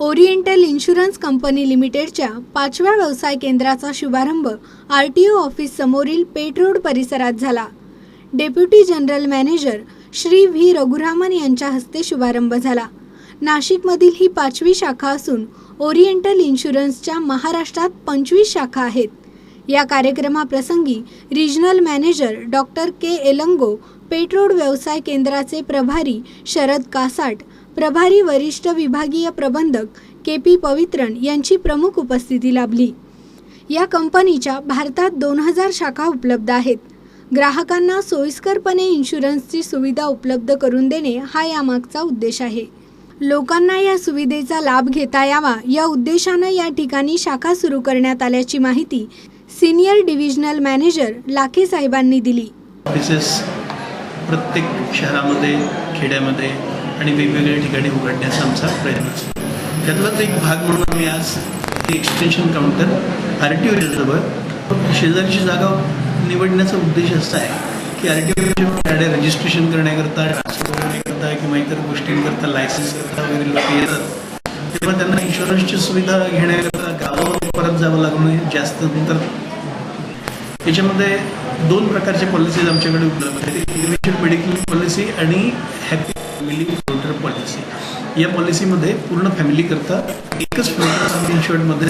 Oriental insurance company लिमिटेडच्या पाचव्या व्यवसाय केंद्राचा शुभारंभ आर टी ओ ऑफिस समोरील पेट रोड परिसरात झाला. Deputy general manager Shri V. Raghuraman यांच्या हस्ते शुभारंभ झाला. नाशिकमधील ही पाचवी शाखा असून ओरिएंटल इन्शुरन्सच्या महाराष्ट्रात पंचवीस शाखा आहेत. या कार्यक्रमाप्रसंगी regional manager doctor K. Elango पेट्रोड व्यवसाय केंद्राचे प्रभारी शरद कासाट प्रभारी वरिष्ठ विभागीय प्रबंधक के पी पवित्रन यांची प्रमुख उपस्थिती लाभली. या कंपनीच्या भारतात दोन हजार शाखा उपलब्ध आहेत. ग्राहकांना सोयीस्करपणे इन्शुरन्सची सुविधा उपलब्ध करून देणे हा यामागचा उद्देश आहे. लोकांना या सुविधेचा लाभ घेता यावा या उद्देशानं या ठिकाणी शाखा सुरू करण्यात आल्याची माहिती सिनियर डिव्हिजनल मॅनेजर लाखे साहेबांनी दिली. ऑफिसेस प्रत्येक शहरामध्ये खेड्यामध्ये आणि वेगवेगळ्या ठिकाणी उघडण्याचा आमचा प्रयत्न असतो. त्यातलाच एक भाग म्हणून आम्ही आज ते एक्सटेन्शन काउंटर आर टी ओजवळ शेजारची जागा निवडण्याचा उद्देश असा आहे की आर टी ओच्या गाड्या रजिस्ट्रेशन करण्याकरता ट्रान्सफर करण्याकरता किंवा इतर गोष्टींकरता लायसन्स करता वगैरे लोक येतात. तेव्हा त्यांना इन्शुरन्सची सुविधा घेण्याकरता गावावर परत जावं लागू नये जास्त नंतर. याच्यामध्ये दोन प्रकारच्या पॉलिसीज आमच्याकडे उपलब्ध आहेत. इंडिव्हिज्युअल मेडिकल पॉलिसी आणि हॅपी फॅमिली फ्लोटर पॉलिसी या पॉलिसीमध्ये पूर्ण फॅमिली करता एकच फ्लोटर इन्शुरन्समध्ये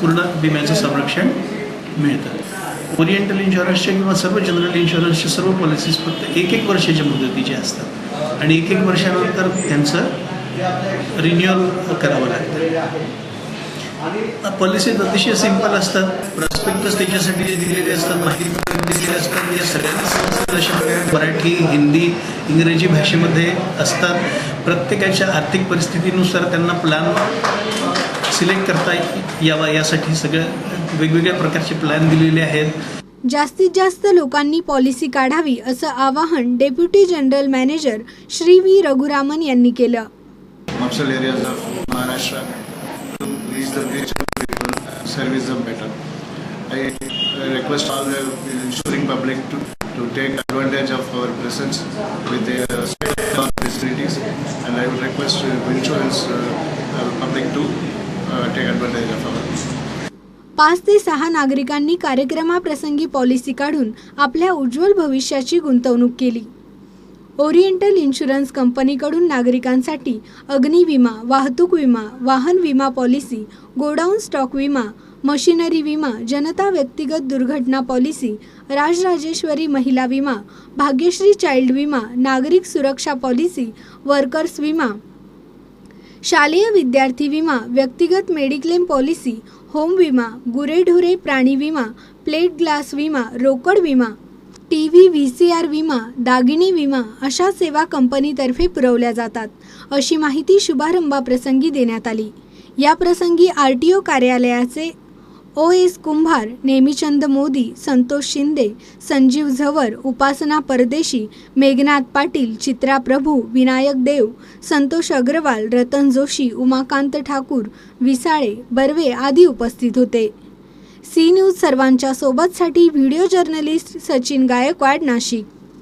पूर्ण विम्याचं संरक्षण मिळतं. ओरिएंटल इन्शुरन्सच्या किंवा सर्व जनरल इन्शुरन्सच्या सर्व पॉलिसीज फक्त एक एक वर्षाच्या मुदतीच्या असतात. आणि एक एक वर्षानंतर त्यांचं रिन्युअल करावं लागतं. पॉलिसीज अतिशय सिंपल असतात. प्रॉस्पेक्टस त्याच्यासाठी जे दिलेले असतात माहिती दिलेले असतात. या सगळ्यांना अशा प्रकारे मराठी हिंदी इंग्रजी भाषेमध्ये असतात. प्रत्येकाच्या आर्थिक परिस्थितीनुसार त्यांना प्लॅन सिलेक्ट करता यावा यासाठी सगळ्या वेगवेगळ्या प्रकारचे प्लॅन दिलेले आहेत. जास्तीत जास्त लोकांनी पॉलिसी काढावी असं आवाहन deputy general manager Shri V Raghuraman यांनी केलं. Service them better. I request all the ensuring public to, to take advantage of our presence with their state facilities and I would request insurance uh, public to uh, take advantage of our पाच ते सहा नागरिकांनी कार्यक्रमाप्रसंगी policy काढून आपल्या उज्ज्वल भविष्याची गुंतवणूक केली ओरिएंटल इन्शुरन्स कंपनीकडून नागरिकांसाठी अग्नी विमा वाहतूक विमा वाहन विमा पॉलिसी गोडाऊन स्टॉक विमा मशिनरी विमा जनता व्यक्तिगत दुर्घटना पॉलिसी राजराजेश्वरी महिला विमा भाग्यश्री चाइल्ड विमा नागरिक सुरक्षा पॉलिसी वर्कर्स विमा शालेय विद्यार्थी विमा व्यक्तिगत मेडिक्लेम पॉलिसी होम विमा गुरेढोरे प्राणी विमा प्लेट ग्लास विमा रोकड विमा T V V C R विमा दागिने विमा अशा सेवा कंपनीतर्फे पुरवल्या जातात अशी माहिती शुभारंभाप्रसंगी देण्यात आली. या प्रसंगी आर टी ओ कार्यालयाचे ओ एस कुंभार नेमीचंद मोदी संतोष शिंदे संजीव झवर उपासना परदेशी मेघनाथ पाटील चित्रा प्रभू विनायक देव संतोष अग्रवाल रतन जोशी उमाकांत ठाकूर विसाळे बर्वे आदी उपस्थित होते. सी न्यूज सर्वांच्या सोबतसाठी व्हिडिओ जर्नलिस्ट सचिन गायकवाड नाशिक.